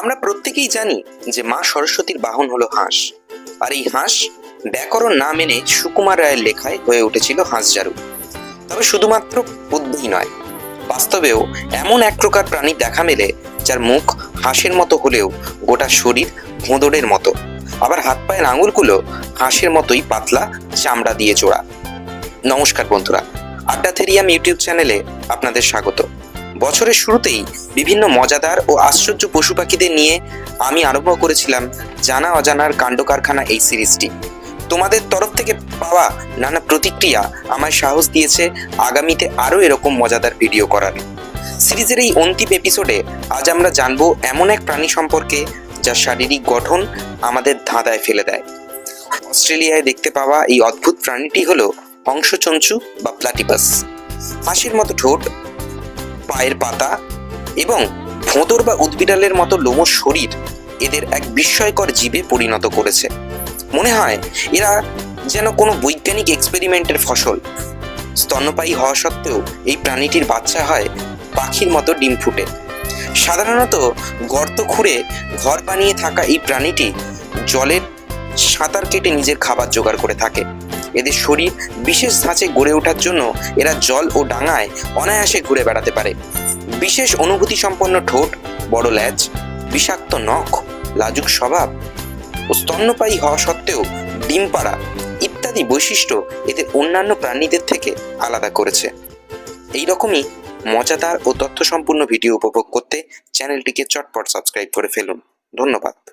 আমরা প্রত্যেকেই জানি যে মা সরস্বতীর বাহন হলো হাঁস। আর এই হাঁস ব্যাকরণ না মেনে সুকুমার রায়ের লেখায় হয়ে উঠেছিল হাঁসজারু তবে শুধুমাত্র বুদ্ধি নয়, বাস্তবেও এমন এক প্রকার প্রাণী দেখা মেলে যার মুখ হাঁসের মতো হলেও গোটা শরীর ভোঁদরের মতো। আবার হাত পায়ের আঙুলগুলো হাঁসের মতোই পাতলা, চামড়া দিয়ে জোড়া। নমস্কার বন্ধুরা আড্ডা থেরিয়াম ইউটিউব চ্যানেলে আপনাদের স্বাগত। বছরের শুরুতেই বিভিন্ন মজাদার ও আশ্চর্য পশু পাখিদের নিয়ে আমি আরম্ভ করেছিলাম জানা অজানার কাণ্ড কারখানা এই সিরিজটি। তোমাদের তরফ থেকে পাওয়া নানা প্রতিক্রিয়া আমায় সাহস দিয়েছে আগামীতে আরও এরকম মজাদার ভিডিও করার। সিরিজের এই অন্তিম এপিসোডে আজ আমরা জানব এমন এক প্রাণী সম্পর্কে যার শারীরিক গঠন আমাদের ধাঁধায় ফেলে দেয়। অস্ট্রেলিয়ায় দেখতে পাওয়া এই অদ্ভুত প্রাণীটি হলো অংশচঞ্চু বা প্লাটিপাস। হাসির মতো ঠোঁট পায়ের পাতা এবং ভোঁদর বা উদ্বিড়ালের মতো লোমশ শরীর এদের এক বিস্ময়কর জীবে পরিণত করেছে। মনে হয় এরা যেন কোনো বৈজ্ঞানিক এক্সপেরিমেন্টের ফসল। স্তন্যপায়ী হওয়া সত্ত্বেও এই প্রাণীটির বাচ্চা হয় পাখির মতো ডিম ফুটে। সাধারণত গর্ত খুঁড়ে ঘর বানিয়ে থাকা এই প্রাণীটি জলের সাঁতার কেটে নিজের খাবার জোগাড় করে থাকে। এদের শরীর বিশেষ ধাঁচে গড়ে ওঠার জন্য এরা জল ও ডাঙায় অনায়াসে ঘুরে বেড়াতে পারে। বিশেষ অনুভূতি সম্পন্ন ঠোঁট, বড় ল্যাজ, বিষাক্ত নখ, লাজুক স্বভাব ও স্তন্যপায়ী হওয়া সত্ত্বেও ডিম পাড়া ইত্যাদি বৈশিষ্ট্য এদের অন্যান্য প্রাণীদের থেকে আলাদা করেছে। এই রকমই মজাদার ও তথ্য তথ্যসম্পূর্ণ ভিডিও উপভোগ করতে চ্যানেলটিকে চটপট সাবস্ক্রাইব করে ফেলুন। ধন্যবাদ।